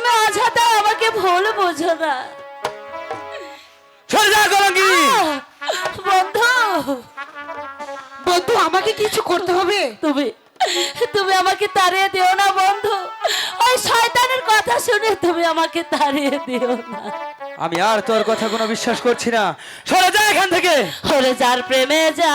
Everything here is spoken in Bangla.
তুমি অযথা আমাকে ভুল বোঝো না। সরে যা কলঙ্কি বন্ধু। বন্ধু আমাকে কিছু করতে হবে? তুমি তুমি আমাকে তাড়িয়ে দিও না বন্ধু। ওই শয়তানের কথা শুনে তুমি আমাকে তাড়িয়ে দিও না। আমি আর তোর কথা কোনো বিশ্বাস করছি না। সরে যা এখান থেকে। ওরে যার প্রেমে যা।